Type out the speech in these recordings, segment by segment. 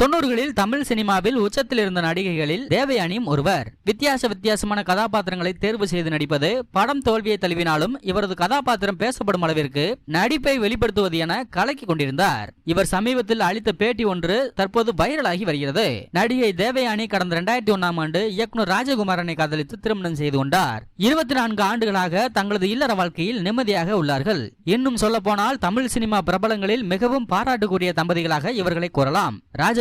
தொண்ணூறுகளில் தமிழ் சினிமாவில் உச்சத்தில் இருந்த நடிகைகளில் தேவயானியும் ஒருவர். வித்தியாச வித்தியாசமான கதாபாத்திரங்களை தேர்வு செய்து நடிப்பது படம் தோல்வியை தழுவினாலும் இவரது கதாபாத்திரம் பேசப்படும் அளவிற்கு நடிப்பை வெளிப்படுத்துவது என கலக்கி கொண்டிருந்தார். இவர் சமீபத்தில் அளித்த பேட்டி ஒன்று தற்போது வைரலாகி வருகிறது. நடிகை தேவயானி கடந்த இரண்டாயிரத்தி ஒன்னாம் ஆண்டு இயக்குனர் ராஜகுமாரனை காதலித்து திருமணம் செய்து கொண்டார். இருபத்தி நான்கு ஆண்டுகளாக தங்களது இல்லற வாழ்க்கையில் நிம்மதியாக உள்ளார்கள். இன்னும் சொல்ல போனால் தமிழ் சினிமா பிரபலங்களில் மிகவும் பாராட்டுக்குரிய தம்பதிகளாக இவர்களை கூறலாம்.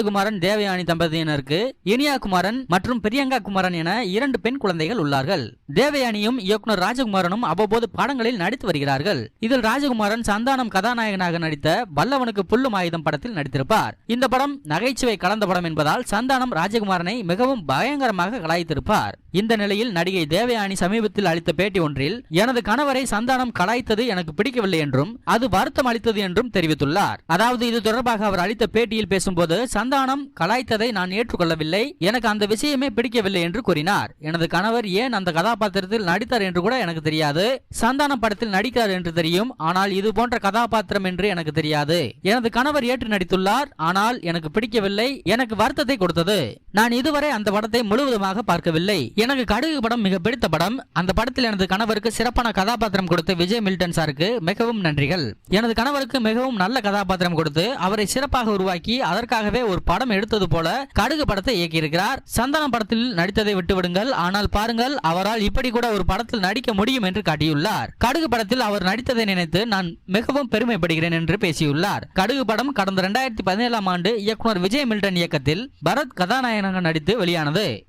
ராஜகுமாரன் தேவயானி தம்பதியினருக்கு இனியா குமாரன் மற்றும் பிரியங்கா குமாரன் என இரண்டு பெண் குழந்தைகள் உள்ளார்கள். தேவயானியும் இயக்குனர் ராஜகுமாரனும் அவ்வப்போது படங்களில் நடித்து வருகிறார்கள். இதில் ராஜகுமாரன் சந்தானம் கதாநாயகனாக நடித்த வல்லவனுக்கு புல்லும் ஆயுதம் படத்தில் நடித்திருப்பார். இந்த படம் நகைச்சுவை கலந்த படம் என்பதால் சந்தானம் ராஜகுமாரனை மிகவும் பயங்கரமாக கலாய்த்திருப்பார். இந்த நிலையில் நடிகை தேவயானி சமீபத்தில் அளித்த பேட்டி ஒன்றில் எனது கணவரை சந்தானம் கலாய்த்தது எனக்கு பிடிக்கவில்லை என்றும் அது வருத்தம் அளித்தது என்றும் தெரிவித்துள்ளார். அதாவது இது தொடர்பாக அவர் அளித்த பேட்டியில் பேசும்போது சந்தானம் கலாய்த்ததை நான் ஏற்றுக்கொள்ளவில்லை. எனக்கு அந்த விஷயமே பிடிக்கவில்லை என்று கூறினார். எனது கணவர் ஏன் அந்த கதாபாத்திரத்தில் நடித்தார் என்று கூட எனக்கு தெரியாது. சந்தானம் படத்தில் நடிக்கிறார் என்று தெரியும். ஆனால் இது போன்ற கதாபாத்திரம் என்று எனக்கு தெரியாது. எனது கணவர் ஏற்று நடித்துள்ளார். ஆனால் எனக்கு பிடிக்கவில்லை. எனக்கு வருத்தத்தை கொடுத்தது. நான் இதுவரை அந்த படத்தை முழுவதுமாக பார்க்கவில்லை. எனக்கு கடுகு படம் மிக பிடித்த படம். அந்த படத்தில் எனது கணவருக்கு சிறப்பான கதாபாத்திரம் கொடுத்த விஜய் மில்டன் சாருக்கு மிகவும் நன்றிகள். எனது கணவருக்கு மிகவும் நல்ல கதாபாத்திரம் கொடுத்து அவரை சிறப்பாக உருவாக்கி அதற்காகவே ஒரு படம் எடுத்தது போல கடுகு படத்தை இயக்கியிருக்கிறார். சந்தானம் படத்தில் நடித்ததை விட்டுவிடுங்கள். ஆனால் பாருங்கள் அவரால் இப்படி கூட ஒரு படத்தில் நடிக்க முடியும் என்று காட்டியுள்ளார். கடுகு படத்தில் அவர் நடித்ததை நினைத்து நான் மிகவும் பெருமைப்படுகிறேன் என்று பேசியுள்ளார். கடுகு படம் கடந்த இரண்டாயிரத்தி பதினேழாம் ஆண்டு இயக்குனர் விஜய் மில்டன் இயக்கத்தில் பரத் கதாநாயகனாக நடித்து வெளியானது.